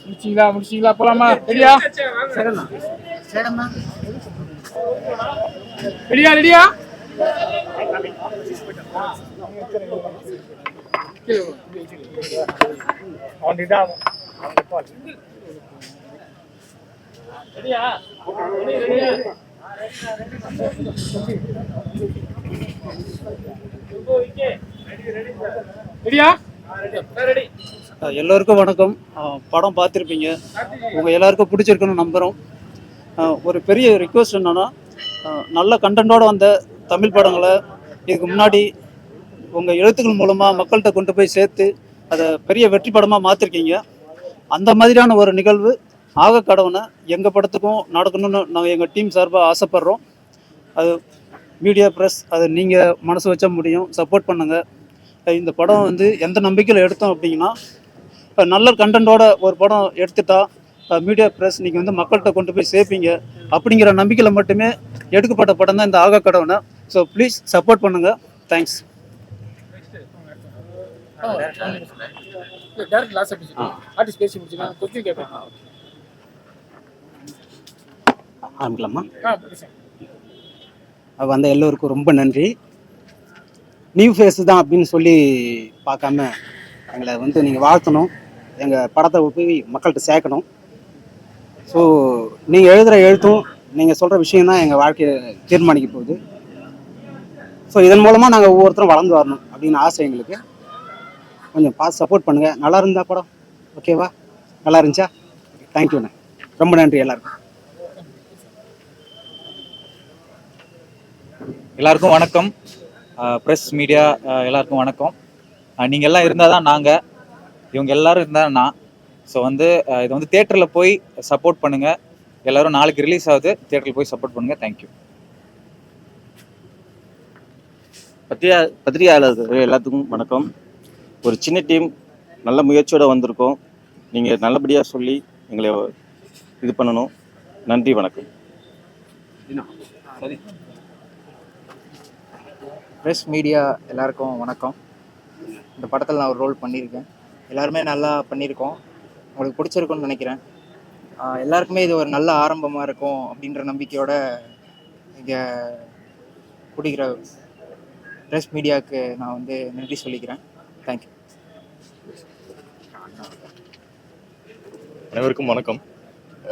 முடிச்சிங்களா முடிச்சிங்களா போலாமா? ரெடியா? ரெடியா ரெடியா? ரெடியா? ரெடி எல்லோருக்கும் வணக்கம். படம் பார்த்துருப்பீங்க. உங்கள் எல்லாருக்கும் பிடிச்சிருக்குன்னு நம்புகிறோம் ஒரு பெரிய ரிக்வெஸ்ட் என்னன்னா நல்ல கண்டென்ட்டோட வந்த தமிழ் படங்களை இதுக்கு முன்னாடி உங்கள் எழுத்துக்கள் மூலமாக மக்கள்கிட்ட கொண்டு போய் சேர்த்து அதை பெரிய வெற்றி படமாக மாற்றிருக்கீங்க அந்த மாதிரியான ஒரு நிகழ்வு ஆக கடவுனை எங்கள் படத்துக்கும் நடக்கணும்னு நாங்கள் எங்கள் டீம் சார்பாக ஆசைப்பட்றோம் அது மீடியா ப்ரெஸ் அதை நீங்கள் மனசு வச்ச முடியும் சப்போர்ட் பண்ணுங்கள் இந்த படம் வந்து எந்த நம்பிக்கையில் எடுத்தோம் அப்படின்னா நல்ல கண்டென்ட்டோட ஒரு படம் எடுத்துட்டா மீடியா ப்ரெஸ் நீங்கள் வந்து மக்கள்கிட்ட கொண்டு போய் சேர்ப்பீங்க அப்படிங்கிற நம்பிக்கையில் மட்டுமே எடுக்கப்பட்ட படம் தான் இந்த ஆக கடவுனை ஸோ ப்ளீஸ் சப்போர்ட் பண்ணுங்கள் தேங்க்ஸ் டேரக்ட் லாஸ்ட் ஆர்டிஸ்ட் பேசி முடிச்சுங்க கொஸ்டின் கேட்பேன் ஆரம்பிக்கலாமா? வந்த எல்லோருக்கும் ரொம்ப நன்றி. நியூ ஃபேஸ் தான் அப்படின்னு சொல்லி பார்க்காம எங்களை வந்து நீங்கள் வாழ்த்தணும். எங்கள் படத்தை போய் மக்கள்கிட்ட சேர்க்கணும். ஸோ நீங்கள் எழுதுகிற எழுத்தும் நீங்கள் சொல்கிற விஷயம் தான் எங்கள் வாழ்க்கையை தீர்மானிக்க போகுது. ஸோ இதன் மூலமாக நாங்கள் ஒவ்வொருத்தரும் வளர்ந்து வரணும் அப்படின்னு ஆசை எங்களுக்கு. கொஞ்சம் பார்த்து சப்போர்ட் பண்ணுங்கள் நல்லா இருந்தா படம். ஓகேவா நல்லா இருந்துச்சா? தேங்க்யூண்ணே ரொம்ப நன்றி எல்லாருக்கும். எல்லாருக்கும் வணக்கம். ப்ரெஸ் மீடியா எல்லாருக்கும் வணக்கம். நீங்கள் எல்லாம் இருந்தால் தான் நாங்கள் இவங்க எல்லாரும் இருந்தால் நான். ஸோ வந்து இதை வந்து தேட்டரில் போய் சப்போர்ட் பண்ணுங்கள் எல்லாரும் நாளைக்கு ரிலீஸ் ஆகுது. தேட்டரில் போய் சப்போர்ட் பண்ணுங்கள் தேங்க்யூ பத்திரிகா பத்திரிகையாளர்கள் எல்லாத்துக்கும் வணக்கம். ஒரு சின்ன டீம் நல்ல முயற்சியோடு வந்திருக்கோம். நீங்கள் நல்லபடியாக சொல்லி எங்களை இது பண்ணணும். நன்றி வணக்கம். ப்ரெஸ் மீடியா எல்லாருக்கும் வணக்கம். இந்த படத்தில் நான் ஒரு ரோல் பண்ணியிருக்கேன். எல்லாருமே நல்லா பண்ணியிருக்கோம். உங்களுக்கு பிடிச்சிருக்கும்னு நினைக்கிறேன். எல்லாருக்குமே இது ஒரு நல்ல ஆரம்பமாக இருக்கும் அப்படின்ற நம்பிக்கையோட இங்கே குடிக்கிற ப்ரெஸ் மீடியாவுக்கு நான் வந்து நன்றி சொல்லிக்கிறேன். தேங்க்யூ அனைவருக்கும் வணக்கம்.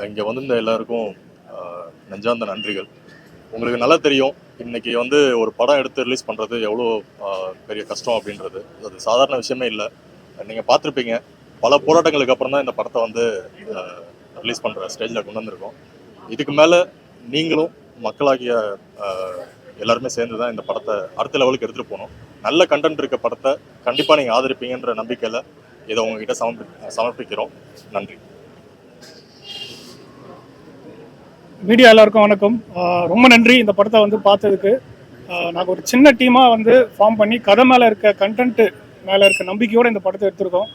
இங்கே வந்திருந்த எல்லாருக்கும் நெஞ்சார்ந்த நன்றிகள். உங்களுக்கு நல்லா தெரியும். இன்னைக்கு வந்து ஒரு படம் எடுத்து ரிலீஸ் பண்ணுறது எவ்வளோ பெரிய கஷ்டம் அப்படின்றது. அது சாதாரண விஷயமே இல்லை. நீங்கள் பார்த்துருப்பீங்க. பல போராட்டங்களுக்கு அப்புறம் தான் இந்த படத்தை வந்து ரிலீஸ் பண்ணுற ஸ்டேஜில் கொண்டு வந்திருக்கோம். இதுக்கு மேலே நீங்களும் மக்களாகிய எல்லாருமே சேர்ந்து தான் இந்த படத்தை அடுத்த லெவலுக்கு எடுத்துகிட்டு போகணும். நல்ல கண்டென்ட் இருக்க படத்தை கண்டிப்பாக நீங்கள் ஆதரிப்பீங்கன்ற நம்பிக்கையில் இதை உங்ககிட்ட சமர்ப்பி சமர்ப்பிக்கிறோம். நன்றி. மீடியா எல்லாருக்கும் வணக்கம். ரொம்ப நன்றி இந்த படத்தை வந்து பார்த்ததுக்கு. நாங்கள் ஒரு சின்ன டீமாக வந்து ஃபார்ம் பண்ணி கதை மேலே இருக்க கண்டென்ட்டு மேலே இருக்க நம்பிக்கையோடு இந்த படத்தை எடுத்திருக்கோம்.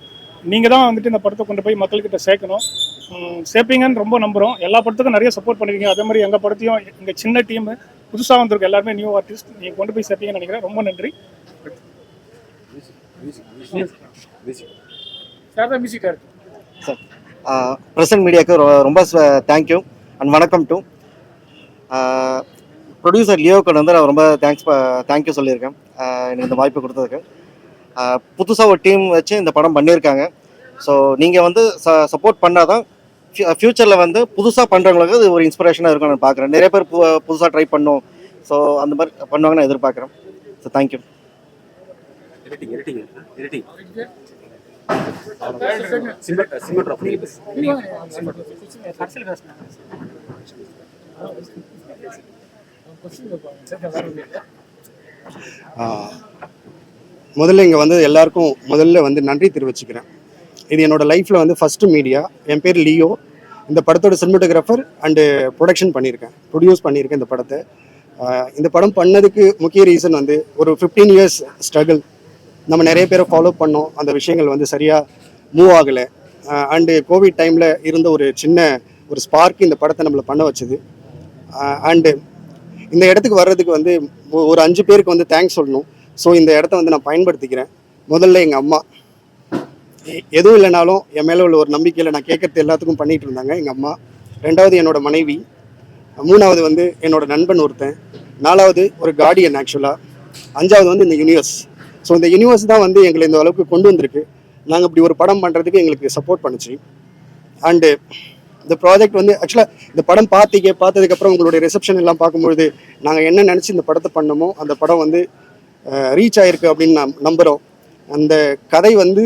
நீங்கள் தான் வந்துட்டு இந்த படத்தை கொண்டு போய் மக்கள்கிட்ட சேர்க்கணும். சேர்ப்பீங்கன்னு ரொம்ப நம்புகிறோம் எல்லா படத்துக்கும் நிறைய சப்போர்ட் பண்ணிருக்கீங்க. அதே மாதிரி எங்கள் படத்தையும் எங்கள் சின்ன டீம் புதுசாக வந்திருக்கு எல்லாருமே நியூ ஆர்டிஸ்ட் நீங்கள் கொண்டு போய் சேர்ப்பீங்கன்னு நினைக்கிறேன். ரொம்ப நன்றி. சார் தான் மியூசிக் சார் ப்ரெசன்ட் மீடியாவுக்கு ரொம்ப தேங்க்யூ அண்ட் வணக்கம் டு ப்ரொடியூசர் லியோக்கு வந்து நான் ரொம்ப தேங்க்ஸ் தேங்க்யூ சொல்லியிருக்கேன். எனக்கு இந்த வாய்ப்பு கொடுத்ததுக்கு. புதுசாக ஒரு டீம் வச்சு இந்த படம் பண்ணியிருக்காங்க. ஸோ நீங்கள் வந்து ச சப்போர்ட் பண்ணால் தான் ஃப்யூச்சரில் வந்து புதுசாக பண்ணுறவங்களுக்கு இது ஒரு இன்ஸ்பிரேஷனாக இருக்கும் நான் பார்க்குறேன் நிறைய பேர் பு புதுசாக ட்ரை பண்ணும். ஸோ அந்த மாதிரி பண்ணுவாங்கன்னு நான் எதிர்பார்க்குறேன். ஸோ தேங்க்யூ ஆஹ் முதல்ல இங்கே வந்து எல்லாருக்கும் முதல்ல வந்து நன்றி தெரிவிச்சுக்கிறேன். இது என்னோட லைஃப்பில் வந்து ஃபஸ்ட்டு மீடியா என் பேர் லியோ. இந்த படத்தோட சினிமோட்டோகிராஃபர் அண்டு ப்ரொடக்ஷன் பண்ணியிருக்கேன். ப்ரொடியூஸ் பண்ணியிருக்கேன் இந்த படத்தை. இந்த படம் பண்ணதுக்கு முக்கிய ரீசன் வந்து ஒரு ஃபிஃப்டீன் இயர்ஸ் ஸ்ட்ரகிள் நம்ம நிறைய பேரை ஃபாலோ பண்ணோம். அந்த விஷயங்கள் வந்து சரியாக மூவ் ஆகலை. அண்டு கோவிட் டைமில் இருந்த ஒரு சின்ன ஒரு ஸ்பார்க் இந்த படத்தை நம்மளை பண்ண வச்சுது. அண்டு இந்த இடத்துக்கு வர்றதுக்கு வந்து ஒரு அஞ்சு பேருக்கு வந்து தேங்க்ஸ் சொல்லணும். ஸோ இந்த இடத்த வந்து நான் பயன்படுத்திக்கிறேன். முதல்ல எங்கள் அம்மா. எ- எதுவும் இல்லைனாலும் என் மேலே உள்ள ஒரு நம்பிக்கையில் நான் கேட்கறது எல்லாத்துக்கும் பண்ணிகிட்டு இருந்தாங்க. எங்கள் அம்மா. ரெண்டாவது என்னோடய மனைவி. மூணாவது வந்து என்னோடய நண்பன் ஒருத்தன். நாலாவது ஒரு கார்டியன் ஆக்சுவலாக அஞ்சாவது வந்து இந்த யூனிவர்ஸ் ஸோ இந்த யூனிவர்ஸ் தான் வந்து எங்களை இந்த அளவுக்கு கொண்டு வந்திருக்கு. நாங்கள் இப்படி ஒரு படம் பண்ணுறதுக்கு எங்களுக்கு சப்போர்ட் பண்ணுச்சு. அண்டு இந்த ப்ராஜெக்ட் வந்து ஆக்சுவலாக இந்த படம் பார்த்தீங்க பார்த்ததுக்கப்புறம் உங்களுடைய ரிசப்ஷன் எல்லாம் பார்க்கும்பொழுது நாங்கள் என்ன நினச்சி இந்த படத்தை பண்ணமோ அந்த படம் வந்து ரீச் ஆயிருக்கு அப்படின்னு நான் நம்புகிறோம் அந்த கதை வந்து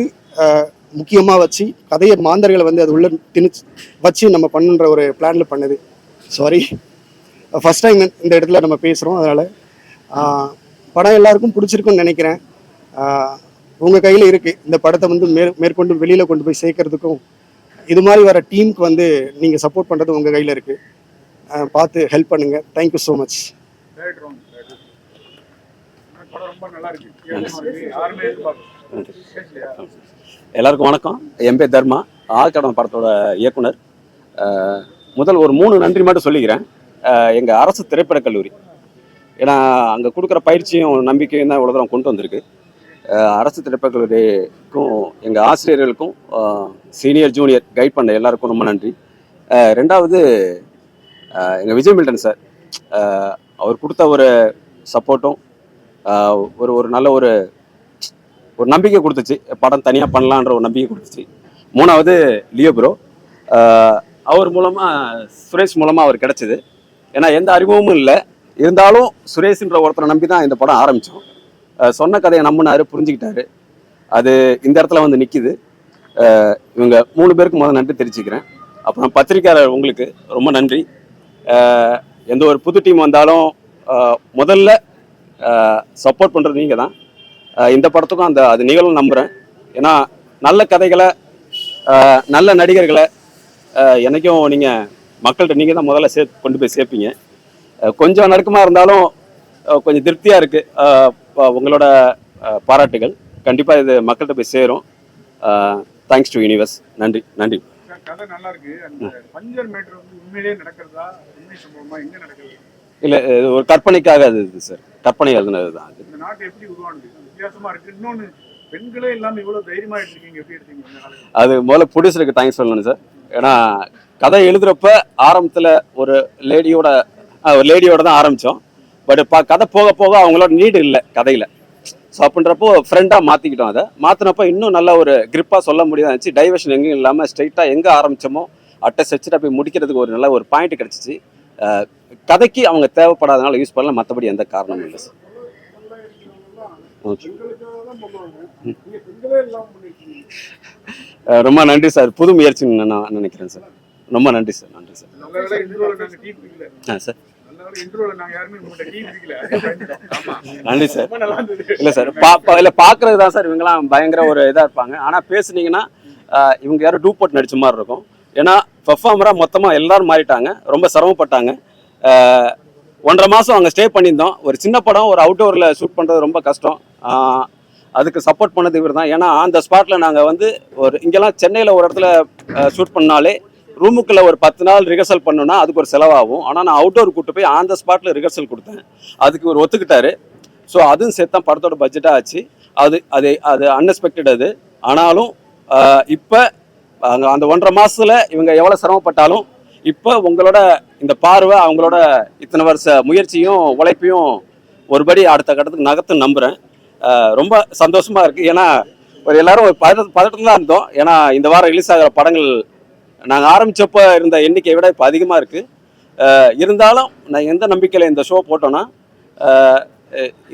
முக்கியமாக வச்சு கதையை மாந்தர்களை வந்து அது உள்ள திணிச்சு வச்சு நம்ம பண்ணுன்ற ஒரு பிளானில் பண்ணுது. சாரி ஃபஸ்ட் டைம் இந்த இடத்துல நம்ம பேசுகிறோம் அதனால் படம் எல்லாருக்கும் பிடிச்சிருக்குன்னு நினைக்கிறேன். உங்கள் கையில் இருக்குது இந்த படத்தை வந்து மேற் மேற்கொண்டு வெளியில் கொண்டு போய் சேர்க்கறதுக்கும் இது மாதிரி வர டீமுக்கு வந்து நீங்கள் சப்போர்ட் பண்ணுறது உங்கள் கையில் இருக்குது பார்த்து ஹெல்ப் பண்ணுங்கள் தேங்க்யூ ஸோ மச் நல்லா எல்லாருக்கும் வணக்கம். என் பேர் தர்மா. ஆழ்கடன படத்தோட இயக்குனர். முதல் ஒரு மூணு நன்றி மட்டும் சொல்லிக்கிறேன். எங்கள் அரசு திரைப்படக் கல்லூரி. ஏன்னா அங்கே கொடுக்குற பயிற்சியும் நம்பிக்கையும் தான் இவ்வளோ தூரம் கொண்டு வந்திருக்கு. அரசு திரைப்படங்களுக்கும் எங்கள் ஆசிரியர்களுக்கும் சீனியர் ஜூனியர் கைட் பண்ண எல்லாருக்கும் ரொம்ப நன்றி. ரெண்டாவது எங்கள் விஜய் மில்டன் சார். அவர் கொடுத்த ஒரு சப்போர்ட்டும் ஒரு ஒரு நல்ல ஒரு ஒரு நம்பிக்கை கொடுத்துச்சு. படம் தனியாக பண்ணலான்ற ஒரு நம்பிக்கை கொடுத்துச்சு. மூணாவது லியோ ப்ரோ. அவர் மூலமாக சுரேஷ் மூலமாக அவர் கிடச்சிது. ஏன்னா எந்த அறிமுகமும் இல்லை. இருந்தாலும் சுரேஷ்ன்ற ஒருத்தரை நம்பி தான் இந்த படம் ஆரம்பித்தோம் சொன்ன கதையை நம்பினாரு புரிஞ்சுக்கிட்டாரு. அது இந்த இடத்துல வந்து நிற்கிது இவங்க மூணு பேருக்கு முதல் நன்றி தெரிவிச்சுக்கிறேன். அப்புறம் பத்திரிக்கையாளர் உங்களுக்கு ரொம்ப நன்றி. எந்த ஒரு புது டீம் வந்தாலும் முதல்ல சப்போர்ட் பண்ணுறது நீங்கள் தான் இந்த படத்துக்கும் அந்த அது நிகழும் நம்புகிறேன் ஏன்னா நல்ல கதைகளை நல்ல நடிகர்களை என்றைக்கும் நீங்கள் மக்கள்கிட்ட நீங்கள் தான் முதல்ல சே கொண்டு போய் சேர்ப்பீங்க. கொஞ்சம் நடுக்கமாக இருந்தாலும் கொஞ்சம் திருப்தியாக இருக்குது உங்களோட பாராட்டுகள். கண்டிப்பாக இது மக்கள்கிட்ட போய் சேரும். தேங்க்ஸ் டு யூனிவர்ஸ் நன்றி நன்றி. கதை நல்லா இருக்கு. அந்த பஞ்சர் மேட்டர் வந்து உண்மையிலேயே நடக்கிறதா? உண்மை சம்பவமா? எங்க நடக்குது? இல்லை இது ஒரு கற்பனைக்காக அது இது சார் கற்பனை எழுதுனது தான் அது. இந்த நாட்டு எப்படி உருவானது? வித்தியாசமா இருக்கு. இன்னொன்னு பெண்களே இல்லாம இவ்வளவு தைரியமா எடுத்திருக்கீங்க எப்படி எடுத்தீங்க? இந்த காலத்துல? அது முதல்ல ப்ரொடியூசருக்கு தேங்க்ஸ் சொல்லணும் சார் ஏன்னா கதை எழுதுறப்ப ஆரம்பத்தில் ஒரு லேடியோட ஒரு லேடியோட தான் ஆரம்பித்தோம் பட் பா கதை போக போக அவங்களோட நீடு இல்லை கதையில். ஸோ அப்படின்றப்போ ஃப்ரெண்டாக மாற்றிக்கிட்டோம் அதை. மாற்றினப்போ இன்னும் நல்ல ஒரு கிரிப்பாக சொல்ல முடியாத இருந்துச்சு டைவர்ஷன் எங்கேயும் இல்லாமல் ஸ்ட்ரைட்டாக எங்கே ஆரம்பித்தோமோ அட்டை செச்சுட்டு போய் முடிக்கிறதுக்கு ஒரு நல்ல ஒரு பாயிண்ட் கிடச்சிச்சு. கதைக்கு அவங்க தேவைப்படாதனால யூஸ் பண்ணல. மற்றபடி எந்த காரணமும் இல்லை சார் ரொம்ப நன்றி சார் புது முயற்சின்னு நான் நினைக்கிறேன் சார் ரொம்ப நன்றி சார் நன்றி சார். ஆ சார். நன்றி சார். இல்லை சார் பா பா- இல்ல பார்க்கறது தான் சார். இவங்கெல்லாம் பயங்கர ஒரு இதாக இருப்பாங்க. ஆனால் பேசுனீங்கன்னா இவங்க யாரும் டூ நடிச்ச மாதிரி இருக்கும். ஏன்னா பெர்ஃபார்மராக மொத்தமாக எல்லாரும் மாறிட்டாங்க. ரொம்ப சிரமப்பட்டாங்க. ஒன்றரை மாதம் அங்கே ஸ்டே பண்ணியிருந்தோம். ஒரு சின்ன படம் ஒரு அவுட்டோரில் ஷூட் பண்ணுறது ரொம்ப கஷ்டம். அதுக்கு சப்போர்ட் பண்ணது இவர் தான் ஏன்னா அந்த ஸ்பாட்டில் நாங்கள் வந்து ஒரு இங்கெல்லாம் சென்னையில் ஒரு இடத்துல ஷூட் பண்ணாலே ரூமுக்குள்ளே ஒரு பத்து நாள் ரிஹர்சல் பண்ணோன்னா அதுக்கு ஒரு செலவாகும். ஆனால் நான் அவுட்டோர் கூட்டு போய் ஆன் த ஸ்பாட்டில் ரிஹர்சல் கொடுத்தேன். அதுக்கு ஒரு ஒத்துக்கிட்டாரு. ஸோ அதுவும் சேர்த்து தான் படத்தோட பட்ஜெட்டாக ஆச்சு. அது அது அது அன்எக்ஸ்பெக்டட் அது. ஆனாலும் இப்போ அங்கே அந்த ஒன்றரை மாதத்தில் இவங்க எவ்வளோ சிரமப்பட்டாலும் இப்போ உங்களோட இந்த பார்வை அவங்களோட இத்தனை வருஷ முயற்சியும் உழைப்பையும் ஒருபடி அடுத்த கட்டத்துக்கு நகர்த்து நம்புகிறேன் ரொம்ப சந்தோஷமாக இருக்குது ஏன்னா ஒரு எல்லாரும் ஒரு பதட்ட பதட்டத்தில் தான் இருந்தோம். ஏன்னா இந்த வாரம் ரிலீஸ் ஆகிற படங்கள் நாங்கள் ஆரம்பித்தப்போ இருந்த எண்ணிக்கையை விட இப்போ அதிகமாக இருக்குது இருந்தாலும் நான் எந்த நம்பிக்கையில் இந்த ஷோ போட்டோன்னா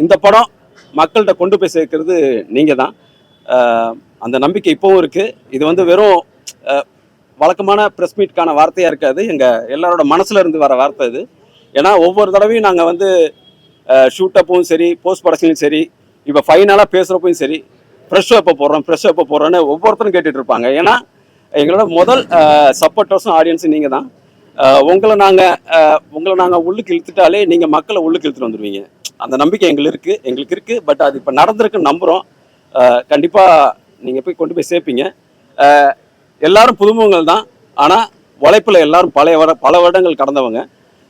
இந்த படம் மக்கள்கிட்ட கொண்டு போய் சேர்க்கறது நீங்கள் தான். அந்த நம்பிக்கை இப்போவும் இருக்குது இது வந்து வெறும் வழக்கமான ப்ரெஸ் மீட்கான வார்த்தையாக இருக்காது. எங்கள் எல்லாரோட மனசில் இருந்து வர வார்த்தை இது. ஏன்னா ஒவ்வொரு தடவையும் நாங்கள் வந்து ஷூட்டப்பும் சரி போஸ்ட் ப்ரொடக்ஷன்லையும் சரி இப்போ ஃபைனலாக பேசுகிறப்பையும் சரி ஃப்ரெஷ் எப்போ போடுறோம் ஃப்ரெஷ் எப்போ போடுறோன்னு ஒவ்வொருத்தரும் கேட்டுட்டு இருப்பாங்க. ஏன்னா எங்களோட முதல் சப்போர்ட்டர்ஸும் ஆடியன்ஸும் நீங்கள் தான் உங்களை நாங்கள் உங்களை நாங்கள் உள்ளுக்கு இழுத்துட்டாலே நீங்கள் மக்களை உள்ளுக்கு இழுத்துட்டு வந்துடுவீங்க அந்த நம்பிக்கை எங்களுக்கு இருக்குது எங்களுக்கு இருக்குது பட் அது இப்போ நடந்திருக்குன்னு நம்புகிறோம் கண்டிப்பாக நீங்கள் போய் கொண்டு போய் சேர்ப்பீங்க. எல்லாரும் புதுமுகங்கள் தான். ஆனால் உழைப்பில் எல்லாரும் பழைய வர பல வருடங்கள் கடந்தவங்க.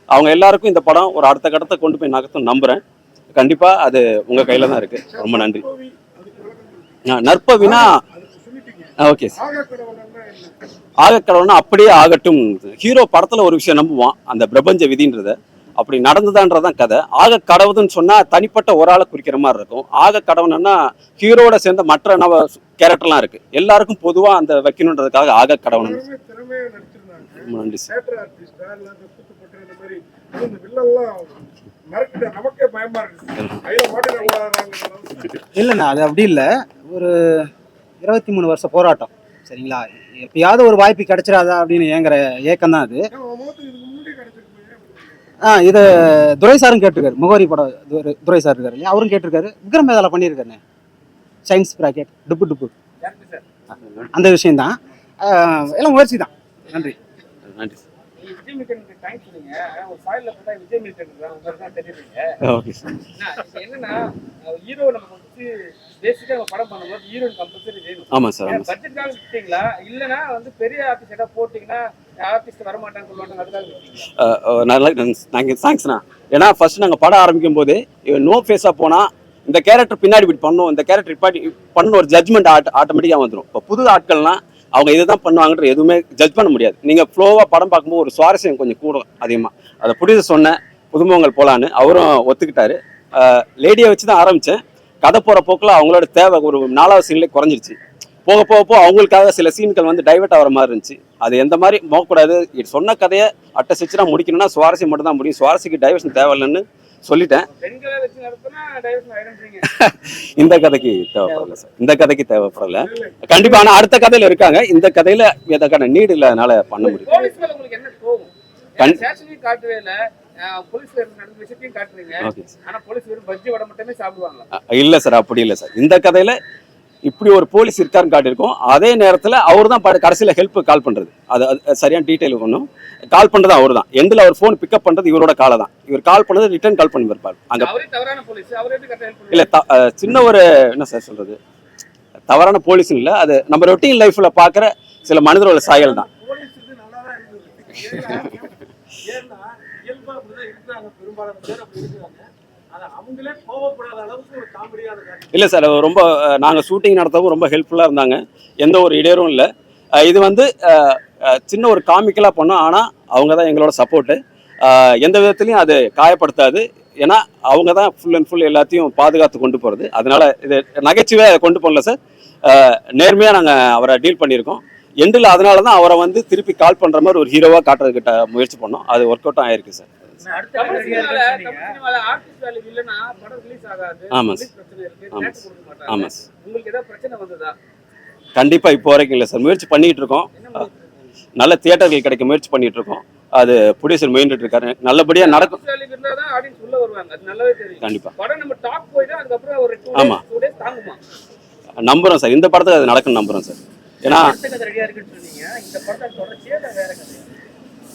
அவங்க எல்லாருக்கும் இந்த படம் ஒரு அடுத்த கட்டத்தை கொண்டு போய் நகர்த்தும் நம்புறேன். கண்டிப்பா அது உங்க கையில தான் இருக்கு. ரொம்ப நன்றி. நற்பவினா ஓகே ஆகக்கடவுள்னா அப்படியே ஆகட்டும். ஹீரோ படத்துல ஒரு விஷயம் நம்புவான் அந்த பிரபஞ்ச விதின்றத. அப்படி நடந்ததான்றதான் கதை. ஆக கடவுதுன்னு சொன்னா தனிப்பட்ட ஒரு ஆளை குறிக்கிற மாதிரி இருக்கும். ஆக கடவுள்னா ஹீரோட சேர்ந்த மற்ற நவ கேரக்டர்லாம் இருக்கு. எல்லாருக்கும் பொதுவா அந்த வைக்கணுன்றதுக்காக ஆக கடவுள் ரொம்ப நன்றி சார் இல்லைண்ணா அது அப்படி இல்லை. ஒரு இருபத்தி மூணு வருஷ போராட்டம். சரிங்களா? எப்பயாவது ஒரு வாய்ப்பு கிடைச்சிடாதா அப்படின்னு ஏங்குற ஏக்கம் தான் அது. ஆ இது துரை சாரும் கேட்டிருக்காரு. முகவரி படம் துரை- சார் இருக்காரு இல்லையா? அவரும் கேட்டிருக்காரு. விக்ரம் வேதாள பண்ணியிருக்காருண்ணே. சயின்ஸ் ப்ராக்கெட் டுப்பு டுப்பு. அந்த விஷயம்தான். எல்லாம் முயற்சி தான் நன்றி நன்றி ஓகே சார் என்னன்னா ஹீரோ நம்ம வந்து பேசிக்கா படம் பண்ணும்போது ஹீரோயின் கம்பல்சரி வேணும். ஆமா சார் பட்ஜெட்காக விட்டீங்களா இல்லனா வந்து பெரிய ஆர்டிஸ்ட் ஏதாவது போட்டீங்கன்னா ஆர்டிஸ்ட் வர மாட்டான்னு சொல்லுவாங்க அதுக்காக நல்லா தேங்க்ஸ்ண்ணா ஏன்னா ஃபர்ஸ்ட் நாங்கள் படம் ஆரம்பிக்கும் போது நோ ஃபேஸாக போனால் இந்த கேரக்டர் பின்னாடி இப்படி பண்ணும் இந்த கேரக்டர் இப்படி பண்ணணும் ஒரு ஜட்மெண்ட் ஆட் ஆட்டோமேட்டிக்காக வந்துடும் இப்போ புது ஆட்கள்லாம் அவங்க இதை தான் பண்ணுவாங்கன்ற எதுவுமே ஜட்ஜ் பண்ண முடியாது. நீங்கள் ஃப்ளோவாக படம் பார்க்கும்போது ஒரு சுவாரஸ்யம் கொஞ்சம் கூடும் அதிகமாக அதை புடிச்சு சொன்னேன் புதுமுகங்கள் போகலான்னு அவரும் ஒத்துக்கிட்டாரு. லேடியை வச்சு தான் ஆரம்பித்தேன் கதை போகிற போக்கில் அவங்களோட தேவை ஒரு நாலாவது சீன்லேயே குறைஞ்சிருச்சு. போக போக போக அவங்களுக்காக சில சீன்கள் வந்து டைவெர்ட் ஆகிற மாதிரி இருந்துச்சு. அது எந்த மாதிரி போகக்கூடாது. சொன்ன கதையை அட்டை சிச்சுனா முடிக்கணும்னா சுவாரஸ்யம் மட்டும் தான் முடியும். சுவாரஸ்யக்கு டைவர்ஷன் தேவையில்லைன்னு சொல்லிட்டேன். இந்த கதைக்கு தேவைப்படல சார் இந்த கதைக்கு தேவைப்படல. கண்டிப்பா ஆனா அடுத்த கதையில இருக்காங்க. இந்த கதையில எதற்கான நீடு இல்லாதனால பண்ண முடியும் இல்ல. சார் அப்படி இல்ல சார் இந்த கதையில இப்படி ஒரு போலீஸ் இருக்காருன்னு காட்டியிருக்கோம். அதே நேரத்துல அவர் தான் கடைசியில ஹெல்ப் கால் பண்றது. அது அது சரியான டீட்டெயில் ஒன்றும் கால் பண்றது அவர் தான் எண்டில் அவர் ஃபோன் பிக்கப் பண்றது இவரோட காலை தான். இவர் கால் பண்ணது ரிட்டர்ன் கால் பண்ணி இருப்பார் அங்க இல்ல சின்ன ஒரு என்ன சார் சொல்றது? தவறான போலீஸ் இல்ல. அது நம்ம ரொட்டீன் லைஃப்ல பாக்குற சில மனிதரோட சாயல் தான். போலீஸ் இது நல்லா தான் இருந்தது. ஏன்னா இயல்பா அப்படிதான் இருக்கிறாங்க பெரும்பாலான பேர் அப்படி இருக்கிறாங்க. இல்லை சார் ரொம்ப நாங்கள் நாங்க ஷூட்டிங் நடத்தவும் ரொம்ப ஹெல்ப்ஃபுல்லாக இருந்தாங்க. எந்த ஒரு இடையூறும் இல்லை. இது வந்து சின்ன ஒரு காமிக்கலாக பண்ணோம். ஆனால் அவங்க தான் எங்களோட சப்போர்ட்டு எந்த விதத்துலையும் அது காயப்படுத்தாது. ஏன்னா அவங்க தான் ஃபுல் அண்ட் ஃபுல் எல்லாத்தையும் பாதுகாத்து கொண்டு போகிறது அதனால இது நகைச்சுவே கொண்டு போகல சார். நேர்மையாக நாங்கள் அவரை டீல் பண்ணியிருக்கோம். எண்டில் அதனால தான் அவரை வந்து திருப்பி கால் பண்ணுற மாதிரி ஒரு ஹீரோவாக காட்டுறதுக்கிட்ட முயற்சி பண்ணோம். அது ஒர்க் அவுட்டும் ஆயிருக்கு சார். கண்டிப்பாக இப்போ வரைக்கும் இல்லை சார். முயற்சி பண்ணிகிட்டு இருக்கோம். நல்ல தியேட்டர்கள் கிடைக்க முயற்சி பண்ணிட்டு இருக்கோம். அது ப்ரொடியூசர் முயன்றுட்டு இருக்காரு. நல்லபடியா நடக்கும். கண்டிப்பா. ஆமா. நம்புறோம் சார். இந்த படத்துக்கு அது நடக்கும் நம்புறோம் சார். ஏன்னா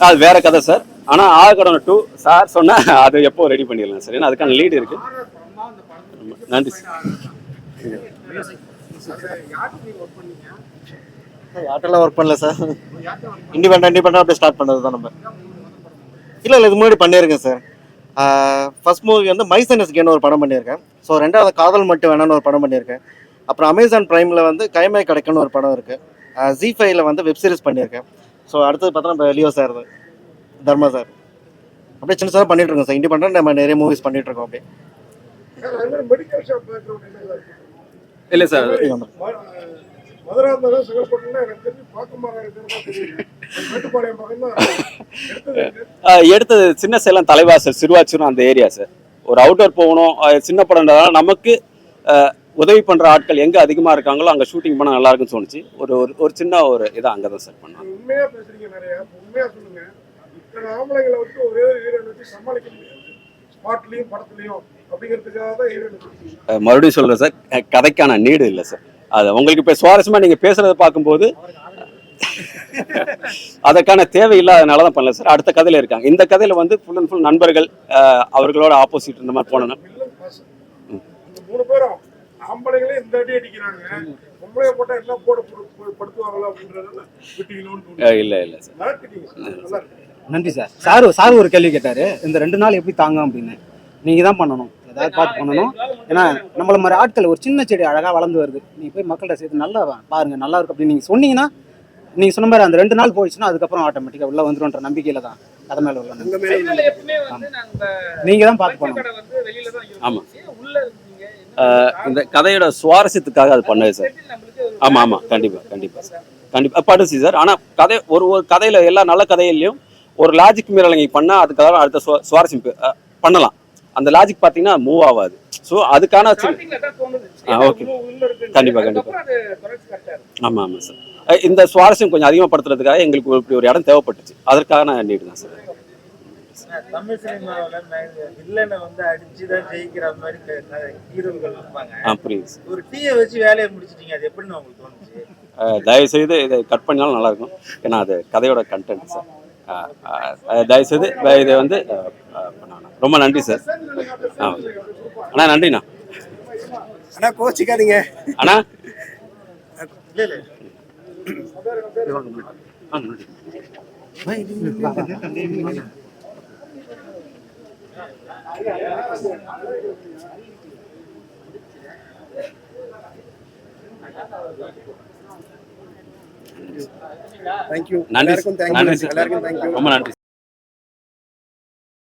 அது வேற கதை சார் ஆனா ஆகடம் டூ சார் சொன்னா அது எப்போ ரெடி பண்ணிடலாம் சார் ஏன்னா அதுக்கான லீடு இருக்கு. நன்றி சார் யார்ட்டெல்லாம் ஒர்க் பண்ணல சார் இண்டிபெண்டாக இண்டிபெண்டாக அப்படியே ஸ்டார்ட் பண்ணது தான் நம்ம. இல்லை இல்லை இது முன்னாடி பண்ணியிருக்கேன் சார் ஃபர்ஸ்ட் மூவி வந்து மைசனஸ்கேன்னு ஒரு படம் பண்ணியிருக்கேன். ஸோ ரெண்டாவது காதல் மட்டும் வேணான்னு ஒரு படம் பண்ணியிருக்கேன். அப்புறம் அமேசான் ப்ரைமில் வந்து கைமை கிடைக்குன்னு ஒரு படம் இருக்குது ஜி ஃபைவ்ல வந்து வெப்சீரிஸ் பண்ணியிருக்கேன். ஸோ அடுத்தது பார்த்தா நம்ம லியோ சார் தர்மா சார் அப்படியே சின்ன சின்ன பண்ணிட்டு இருக்கோம் சார் இண்டிபெண்டாக நம்ம நிறைய மூவிஸ் பண்ணிட்டு இருக்கோம் அப்படியே. இல்ல சார் எடுத்தது சின்ன சேலம் தலைவாசல் சிறுவாச்சூரும் அந்த ஏரியா சார் ஒரு அவுட்டர் போகணும். சின்ன படம்ன்றதால நமக்கு உதவி பண்ற ஆட்கள் எங்க அதிகமா இருக்காங்களோ அங்க ஷூட்டிங் பண்ண நல்லா இருக்குன்னு தோணுச்சு. ஒரு ஒரு- ஒரு சின்ன ஒரு இதை அங்கதான் சார் பண்ணோம். உண்மையா பேசுறீங்க நிறைய உண்மையா சொல்லுங்க. இத்தனை ஆம்பளைங்களை விட்டு ஒரே ஒரு ஹீரோயின் வச்சு சமாளிக்க முடியாது. ஸ்பாட்லயும் படத்துலயும் அப்படிங்கிறதுக்காக தான் ஹீரோயின் மறுபடியும் சொல்றேன் சார் கதைக்கான நீடு இல்லை சார். அது உங்களுக்கு இப்போ சுவாரஸ்யமா நீங்க பேசுறதை பார்க்கும்போது அதற்கான தேவை இல்லாதனால தான் பண்ணல சார். அடுத்த கதையில இருக்காங்க. இந்த கதையில வந்து ஃபுல் அண்ட் ஃபுல் நண்பர்கள் அவர்களோட ஆப்போசிட் இந்த மாதிரி இந்த மூணு பேரும் ஆம்பளைங்களே இந்த அடி அடிக்கிறாங்க பொம்பளைய போட்டா எல்லாம் போட படு- படுத்துவாங்களா அப்படின்றதால விட்டீங்களோன்னு இல்லை இல்லை சார். நன்றி சார். சார் சார் ஒரு கேள்வி கேட்டாரு. இந்த ரெண்டு நாள் எப்படி தாங்கும் அப்படின்னு. நீங்க தான் பண்ணணும். ஏதாவது பார்த்து பண்ணணும். ஏன்னா நம்மள மாதிரி ஆட்கள் ஒரு சின்ன செடி அழகா வளர்ந்து வருது. நீங்க போய் மக்கள்கிட்ட சேர்த்து நல்லா பாருங்க நல்லா இருக்கு அப்படின்னு நீங்க சொன்னீங்கன்னா நீங்க சொன்ன மாதிரி அந்த ரெண்டு நாள் போயிடுச்சுன்னா அதுக்கப்புறம் ஆட்டோமேட்டிக்கா உள்ள வந்துருன்ற நம்பிக்கையில தான். கதை மேல உள்ள நம்பிக்கை. உங்க மேல ஃபைனல் எப்பவுமே வந்து நாங்க நீங்க தான் பார்த்து பண்ணணும் கடை இந்த கதையோட சுவாரஸ்யத்துக்காக அது பண்ணது சார் செட்டில் நம்மளுக்கு ஒரு ஆமா ஆமா. கண்டிப்பா கண்டிப்பா சார் கண்டிப்பா. படுச்சு சார் ஆனா கதை ஒரு ஒரு கதையில எல்லா நல்ல கதையிலையும் ஒரு லாஜிக் மீறல் நீங்க பண்ணா அதுக்காக அடுத்த சுவா- சுவாரஸ்யம் பண்ணலாம். அந்த லாஜிக் பாத்தீங்கன்னா மூவ் ஆகாது. ஸோ அதுக்கான ஆ, okay. உள்ள- உள்ள இருக்குன்னு. கண்டிப்பா, கண்டிப்பா. அதுக்கப்புறம் அது தொடர்ச்சி கரெக்டா இருக்கு ஆமா ஆமா சார் இந்த சுவாரஸ்யம் கொஞ்சம் அதிகப்படுத்துறதுக்காக எங்களுக்கு ஒரு- இப்படி ஒரு இடம் தேவைப்பட்டுச்சு. அதற்காக நான் நீடு தான் சார் தமிழ் சினிமாவில் வில்லனை வந்து அடிச்சு தான் ஜெயிக்கிற மாதிரி ஹீரோக்கள் இருப்பாங்க. புரியுது ஒரு டீயை வச்சு வேலையை முடிச்சிட்டீங்க அது எப்படின்னு உங்களுக்கு தோணுச்சு? அஹ் தயவு செய்து இதை கட் பண்ணாலும் நல்லா இருக்கும் ஏன்னா அது கதையோட கண்டென்ட் சார். தயவு செய்து இதை வந்து. ரொம்ப நன்றி சார். அண்ணா நன்றிண்ணா. ஆனா கோச்சிக்காதீங்க. அண்ணா. இல்ல. தேங்க்யூ நன்றி எல்லாருக்கும் தேங்க்யூ எல்லாருக்கும் தேங்க்யூ ரொம்ப நன்றி